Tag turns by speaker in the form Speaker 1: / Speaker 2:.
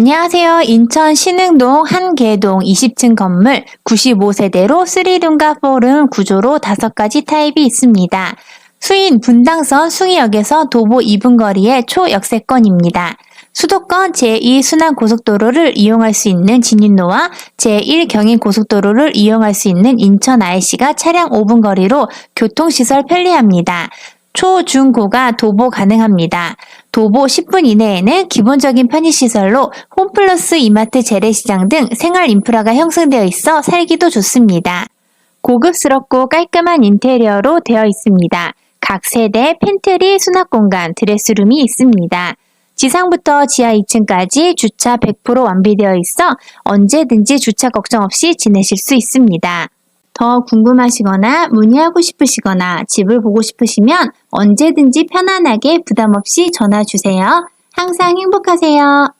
Speaker 1: 안녕하세요. 인천 신흥동 한계동 20층 건물 95세대로 3룸과 4룸 구조로 5가지 타입이 있습니다. 수인 분당선 숭이역에서 도보 2분 거리의 초역세권입니다. 수도권 제2순환고속도로를 이용할 수 있는 진입로와 제1경인고속도로를 이용할 수 있는 인천 IC가 차량 5분 거리로 교통시설 편리합니다. 초, 중, 고가 도보 가능합니다. 도보 10분 이내에는 기본적인 편의시설로 홈플러스 이마트 재래시장 등 생활 인프라가 형성되어 있어 살기도 좋습니다. 고급스럽고 깔끔한 인테리어로 되어 있습니다. 각 세대 팬트리 수납 공간, 드레스룸이 있습니다. 지상부터 지하 2층까지 주차 100% 완비되어 있어 언제든지 주차 걱정 없이 지내실 수 있습니다. 더 궁금하시거나 문의하고 싶으시거나 집을 보고 싶으시면 언제든지 편안하게 부담 없이 전화 주세요. 항상 행복하세요.